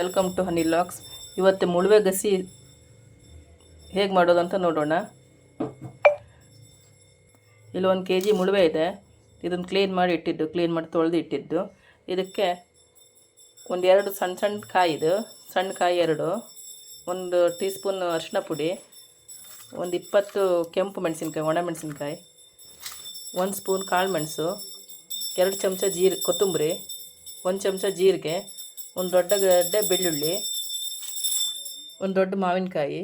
Welcome to honey LOX ಇವತ್ತು ಮುಳುವೆ ಗಸಿ ಹೇಗೆ ಮಾಡೋದು ಅಂತ ನೋಡೋಣ. ಇಲ್ಲಿ ಒಂದು ಕೆ ಜಿ ಮುಳುವೆ ಇದೆ. ಇದನ್ನು ಕ್ಲೀನ್ ಮಾಡಿ ಇಟ್ಟಿದ್ದು ಕ್ಲೀನ್ ಮಾಡಿ ತೊಳೆದು ಇಟ್ಟಿದ್ದು. ಇದಕ್ಕೆ ಒಂದು ಎರಡು ಸಣ್ಣ ಸಣ್ಣ ಕಾಯಿದು ಸಣ್ಣ ಕಾಯಿ ಎರಡು, ಒಂದು ಟೀ ಸ್ಪೂನ್ ಅರಿಶಿನ ಪುಡಿ, ಒಂದು ಇಪ್ಪತ್ತು ಕೆಂಪು ಮೆಣಸಿನ್ಕಾಯಿ, ಒಣ ಮೆಣಸಿನ್ಕಾಯಿ, ಒಂದು ಸ್ಪೂನ್ ಕಾಳು ಮೆಣಸು, ಎರಡು ಚಮಚ ಜೀರ್, ಕೊತ್ತಂಬರಿ, ಒಂದು ಚಮಚ ಜೀರಿಗೆ ಒಂದು ದೊಡ್ಡ ಗಡ್ಡೆ ಬೆಳ್ಳುಳ್ಳಿ, ಒಂದು ದೊಡ್ಡ ಮಾವಿನಕಾಯಿ,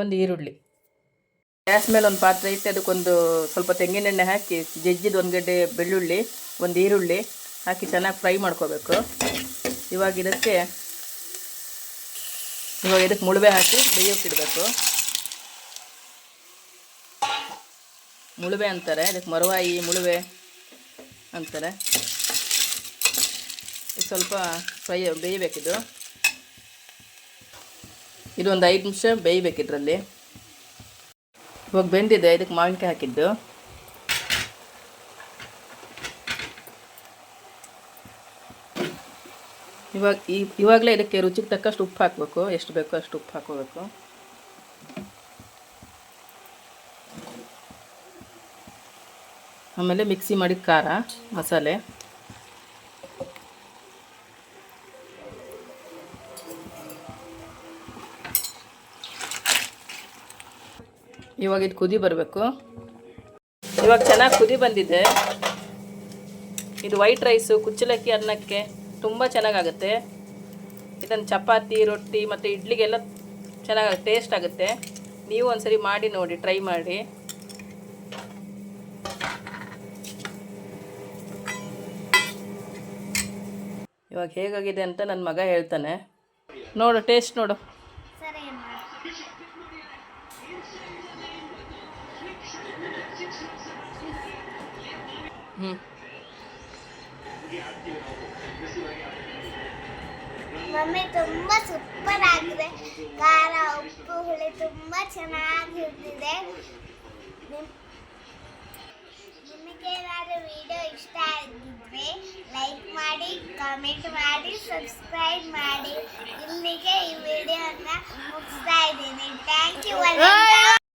ಒಂದು ಈರುಳ್ಳಿ. ಗ್ಯಾಸ್ ಮೇಲೆ ಒಂದು ಪಾತ್ರೆ ಇಟ್ಟು ಅದಕ್ಕೊಂದು ಸ್ವಲ್ಪ ತೆಂಗಿನೆಣ್ಣೆ ಹಾಕಿ, ಜಜ್ಜಿದ ಒಂದು ಗಡ್ಡೆ ಬೆಳ್ಳುಳ್ಳಿ, ಒಂದು ಈರುಳ್ಳಿ ಹಾಕಿ ಚೆನ್ನಾಗಿ ಫ್ರೈ ಮಾಡ್ಕೋಬೇಕು. ಇವಾಗ ಇದಕ್ಕೆ ಇವಾಗ ಇದಕ್ಕೆ ಮುಳುವೆ ಹಾಕಿ ಬೇಯೋಕ್ಕಿಡಬೇಕು ಮುಳುವೆ ಅಂತಾರೆ, ಇದಕ್ಕೆ ಮರವಾಯಿ ಮುಳುವೆ ಅಂತಾರೆ. ಸ್ವಲ್ಪ ಫ್ರೈ ಬೇಯಬೇಕಿದು ಇದು ಒಂದು ಐದು ನಿಮಿಷ ಬೇಯಬೇಕಿದ್ರಲ್ಲಿ. ಇವಾಗ ಬೆಂದಿದೆ, ಇದಕ್ಕೆ ಮಾವಿನಕಾಯಿ ಹಾಕಿದ್ದು. ಇವಾಗ ಈ ಇವಾಗಲೇ ಇದಕ್ಕೆ ರುಚಿಗೆ ತಕ್ಕಷ್ಟು ಉಪ್ಪು ಹಾಕಬೇಕು. ಎಷ್ಟು ಬೇಕೋ ಅಷ್ಟು ಉಪ್ಪು ಹಾಕೋಬೇಕು ಆಮೇಲೆ ಮಿಕ್ಸಿ ಮಾಡಿದ ಖಾರ, ಮಸಾಲೆ. ಇವಾಗ ಇದು ಕುದಿ ಬರಬೇಕು. ಇವಾಗ ಚೆನ್ನಾಗಿ ಕುದಿ ಬಂದಿದೆ. ಇದು ವೈಟ್ ರೈಸು ಕುಚ್ಚಲಕ್ಕಿ ಅನ್ನಕ್ಕೆ ತುಂಬ ಚೆನ್ನಾಗಾಗುತ್ತೆ. ಇದನ್ನು ಚಪಾತಿ, ರೊಟ್ಟಿ ಮತ್ತು ಇಡ್ಲಿಗೆಲ್ಲ ಚೆನ್ನಾಗಿ ಟೇಸ್ಟ್ ಆಗುತ್ತೆ. ನೀವು ಒಂದ್ಸರಿ ಮಾಡಿ ನೋಡಿ ಟ್ರೈ ಮಾಡಿ. ಇವಾಗ ಹೇಗಾಗಿದೆ ಅಂತ ನನ್ನ ಮಗ ಹೇಳ್ತಾನೆ. ನೋಡು ಟೇಸ್ಟ್ ನೋಡು. ಹ್ಞೂ ಮಮ್ಮಿ ತುಂಬಾ ಸೂಪರ್ ಆಗಿದೆ. ಖಾರ ಉಪ್ಪು, ಹುಳಿ ತುಂಬ ಚೆನ್ನಾಗಿ ಇರ್ತಿದೆ ನಿಮ್- ನಿಮಗೆ ಏನಾದ್ರು ವಿಡಿಯೋ ಇಷ್ಟ ಆಗಿದ್ರೆ ಲೈಕ್ ಮಾಡಿ ಕಾಮೆಂಟ್ ಮಾಡಿ ಸಬ್ಸ್ಕ್ರೈಬ್ ಮಾಡಿ. ಇಲ್ಲಿಗೆ ಈ ವಿಡಿಯೋನ